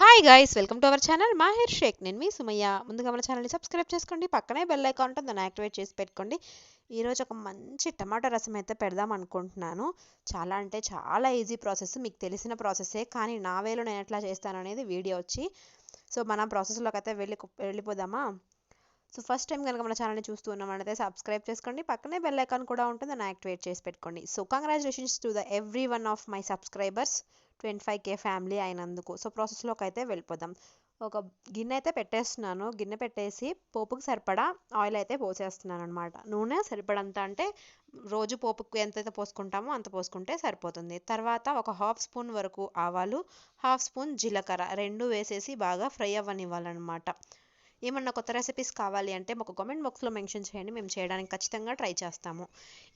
Hi guys welcome to our channel Mahir Shaik నేను మీ Sumayya. ముందుగా మన ఛానల్ని సబ్స్క్రైబ్ చేసుకోండి. పక్కనే బెల్ ఐకాన్ ఉంటుంది దాన్ని యాక్టివేట్ చేసి పెట్టుకోండి. ఈరోజు ఒక మంచి టమాటా రసం అయితే పెడదాం అనుకుంటున్నాను. చాలా అంటే చాలా ఈజీ ప్రాసెస్ మీకు తెలిసిన ప్రాసెసే కానీ నా వేలో నేను ఎట్లా చేస్తాను అనేది వీడియో వచ్చి. సో మనం ప్రాసెస్లోకి అయితే వెళ్ళి వెళ్ళిపోదామా? సో ఫస్ట్ టైం కనుక మన ఛానల్ని చూస్తూ ఉన్నామంటే సబ్స్క్రైబ్ చేసుకోండి. పక్కనే బెల్ ఐకాన్ కూడా ఉంటుంది దాన్ని యాక్టివేట్ చేసి పెట్టుకోండి. So congratulations to the every one of my subscribers twenty five K family అయినందుకు. సో ప్రాసెస్లోకి అయితే వెళ్ళిపోదాం. ఒక గిన్నె అయితే పెట్టేస్తున్నాను. గిన్నె పెట్టేసి పోపుకి సరిపడా ఆయిల్ అయితే పోసేస్తున్నాను అనమాట నూనె సరిపడంత అంటే రోజు పోపుకు ఎంతైతే పోసుకుంటామో అంత పోసుకుంటే సరిపోతుంది. తర్వాత ఒక హాఫ్ స్పూన్ వరకు ఆవాలు హాఫ్ స్పూన్ జీలకర్ర రెండు వేసేసి బాగా ఫ్రై అవ్వనివ్వాలన్నమాట. ఏమన్నా కొత్త రెసిపీస్ కావాలి అంటే మాకు కామెంట్ బాక్స్లో మెన్షన్ చేయండి మేము చేయడానికి ఖచ్చితంగా ట్రై చేస్తాము.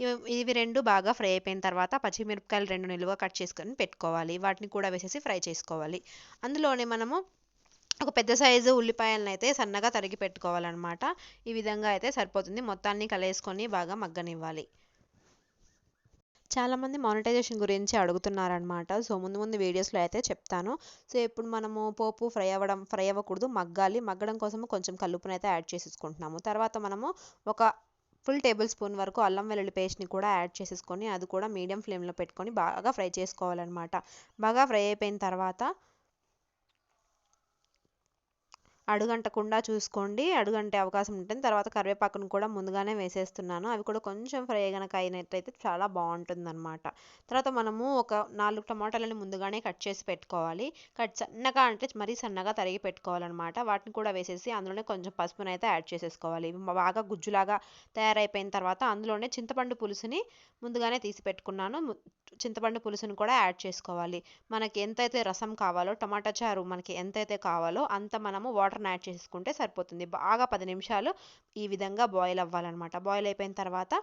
ఇవి ఇవి రెండు బాగా ఫ్రై అయిపోయిన తర్వాత పచ్చిమిరపకాయలు రెండు నిలువ కట్ చేసుకొని పెట్టుకోవాలి. వాటిని కూడా వేసేసి ఫ్రై చేసుకోవాలి. అందులోనే మనము ఒక పెద్ద సైజు ఉల్లిపాయలను అయితే సన్నగా తరిగి పెట్టుకోవాలన్నమాట. ఈ విధంగా అయితే సరిపోతుంది. మొత్తాన్ని కలేసుకొని బాగా మగ్గనివ్వాలి. చాలామంది మానిటైజేషన్ గురించి అడుగుతున్నారనమాట సో ముందు ముందు వీడియోస్లో అయితే చెప్తాను. సో ఇప్పుడు మనము పోపు ఫ్రై అవ్వడం ఫ్రై అవ్వకూడదు. మగ్గాలి. మగ్గడం కోసము కొంచెం కల్లుపుని అయితే యాడ్ చేసేసుకుంటున్నాము. తర్వాత మనము ఒక ఫుల్ టేబుల్ స్పూన్ వరకు అల్లం వెల్లుల్లి పేస్ట్ని కూడా యాడ్ చేసేసుకొని అది కూడా మీడియం ఫ్లేమ్లో పెట్టుకొని బాగా ఫ్రై చేసుకోవాలన్నమాట. బాగా ఫ్రై అయిపోయిన తర్వాత అడుగంటకుండా చూసుకోండి. అడుగంటే అవకాశం ఉంటుంది. తర్వాత కరివేపాకును కూడా ముందుగానే వేసేస్తున్నాను. అవి కూడా కొంచెం ఫ్రై కనుక అయినట్లయితే చాలా బాగుంటుంది అనమాట తర్వాత మనము ఒక నాలుగు టమాటాలని ముందుగానే కట్ చేసి పెట్టుకోవాలి. కట్ సన్నగా అంటే మరీ సన్నగా తరిగి పెట్టుకోవాలన్నమాట. వాటిని కూడా వేసేసి అందులోనే కొంచెం పసుపుని అయితే యాడ్ చేసేసుకోవాలి. బాగా గుజ్జులాగా తయారైపోయిన తర్వాత అందులోనే చింతపండు పులుసుని ముందుగానే తీసి పెట్టుకున్నాను. చింతపండు పులుసుని కూడా యాడ్ చేసుకోవాలి. మనకి ఎంతైతే రసం కావాలో టమాటా చారు మనకి ఎంతైతే కావాలో అంత మనము వాటర్ వాటర్ని యాడ్ చేసుకుంటే సరిపోతుంది. బాగా పది నిమిషాలు ఈ విధంగా బాయిల్ అవ్వాలన్నమాట. బాయిల్ అయిపోయిన తర్వాత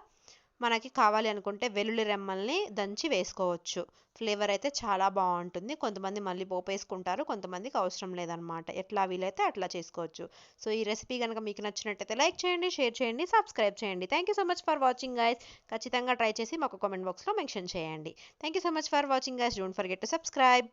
మనకి కావాలి అనుకుంటే వెల్లుల్లి రెమ్మల్ని దంచి వేసుకోవచ్చు. ఫ్లేవర్ అయితే చాలా బాగుంటుంది. కొంతమంది మళ్ళీ పోపు వేసుకుంటారు కొంతమందికి అవసరం లేదనమాట ఎట్లా వీలైతే అట్లా చేసుకోవచ్చు. సో ఈ రెసిపీ కనుక మీకు నచ్చినట్టయితే లైక్ చేయండి షేర్ చేయండి సబ్స్క్రైబ్ చేయండి. Thank you so much for watching guys ఖచ్చితంగా ట్రై చేసి మాకు కామెంట్ బాక్స్లో మెన్షన్ చేయండి. Thank you so much for watching guys don't forget to subscribe